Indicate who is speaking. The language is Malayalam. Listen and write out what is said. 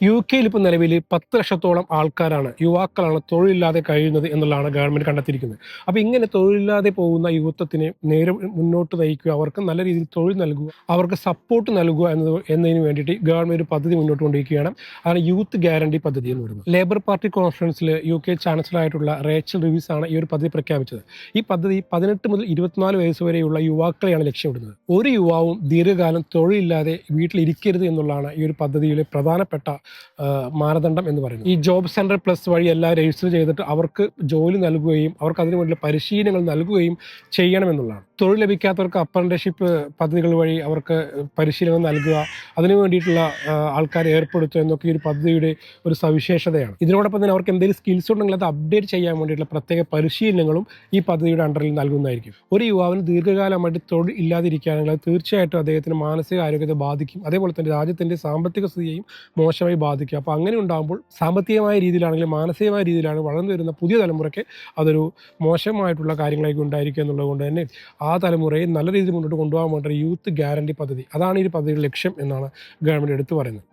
Speaker 1: യു കെയിൽ ഇപ്പോൾ നിലവിൽ പത്ത് ലക്ഷത്തോളം ആൾക്കാരാണ് യുവാക്കളാണ് തൊഴിലില്ലാതെ കഴിയുന്നത് എന്നുള്ളതാണ് ഗവൺമെന്റ് കണ്ടെത്തിയിരിക്കുന്നത്. അപ്പോൾ ഇങ്ങനെ തൊഴിലില്ലാതെ പോകുന്ന യുവത്വത്തിനെ നേരെ മുന്നോട്ട് നയിക്കുക അവർക്ക് നല്ല രീതിയിൽ തൊഴിൽ നൽകുക അവർക്ക് സപ്പോർട്ട് നൽകുക എന്നത് എന്നതിന് വേണ്ടിയിട്ട് ഗവൺമെന്റ് ഒരു പദ്ധതി മുന്നോട്ട് കൊണ്ടിരിക്കുകയാണ് അതാണ് യൂത്ത് ഗ്യാരണ്ടി പദ്ധതി എന്ന് പറയുന്നത്. ലേബർ പാർട്ടി കോൺഫറൻസിൽ യു കെ ചാൻസലറായിട്ടുള്ള റേച്ചൽ റിവീസ് ആണ് ഈ ഒരു പദ്ധതി പ്രഖ്യാപിച്ചത്. ഈ പദ്ധതി പതിനെട്ട് മുതൽ ഇരുപത്തിനാല് വയസ്സ് വരെയുള്ള യുവാക്കളെയാണ് ലക്ഷ്യമിടുന്നത്. ഒരു യുവാവും ദീർഘകാലം തൊഴിലില്ലാതെ വീട്ടിലിരിക്കരുത് എന്നുള്ളതാണ് ഈ ഒരു പദ്ധതിയിലെ പ്രധാനപ്പെട്ട മാനദണ്ഡം എന്ന് പറയുന്നത്. ഈ ജോബ് സെന്റർ പ്ലസ് വഴി എല്ലാം രജിസ്റ്റർ ചെയ്തിട്ട് അവർക്ക് ജോലി നൽകുകയും അവർക്ക് അതിനു വേണ്ടിയുള്ള പരിശീലനങ്ങൾ നൽകുകയും ചെയ്യണമെന്നുള്ളതാണ് തൊഴിൽ ലഭിക്കാത്തവർക്ക് അപ്രന്റീഷിപ്പ് പദ്ധതികൾ വഴി അവർക്ക് പരിശീലനം നൽകുക അതിനു വേണ്ടിയിട്ടുള്ള ആൾക്കാരെ ഏർപ്പെടുത്തുക എന്നൊക്കെ ഈ ഒരു പദ്ധതിയുടെ ഒരു സവിശേഷതയാണ്. ഇതിനോടൊപ്പം തന്നെ അവർക്ക് എന്തെങ്കിലും സ്കിൽസ് ഉണ്ടെങ്കിൽ അത് അപ്ഡേറ്റ് ചെയ്യാൻ വേണ്ടിയിട്ടുള്ള പ്രത്യേക പരിശീലനങ്ങളും ഈ പദ്ധതിയുടെ അണ്ടറിൽ നൽകുന്നതായിരിക്കും. ഒരു യുവാവിന് ദീർഘകാലമായിട്ട് തൊഴിൽ ഇല്ലാതിരിക്കുകയാണെങ്കിൽ അത് തീർച്ചയായിട്ടും അദ്ദേഹത്തിന് മാനസിക ആരോഗ്യത്തെ ബാധിക്കും. അതേപോലെ തന്നെ രാജ്യത്തിന്റെ സാമ്പത്തിക സ്ഥിതിയെയും മോശമായി ബാധിക്കും. അപ്പോൾ അങ്ങനെ ഉണ്ടാകുമ്പോൾ സാമ്പത്തികമായ രീതിയിലാണെങ്കിലും മാനസികമായ രീതിയിലാണ് വളർന്നു വരുന്ന പുതിയ തലമുറയ്ക്ക് അതൊരു മോശമായിട്ടുള്ള കാര്യങ്ങളായിരിക്കും ഉണ്ടായിരിക്കുക എന്നുള്ളത് കൊണ്ട് തന്നെ ആ തലമുറയെ നല്ല രീതിയിൽ മുന്നോട്ട് കൊണ്ടുപോകാൻ വേണ്ടി യൂത്ത് ഗ്യാരണ്ടി പദ്ധതി. അതാണ് ഈ പദ്ധതിയുടെ ലക്ഷ്യം എന്നാണ് ഗവൺമെന്റ് എടുത്തു പറയുന്നത്.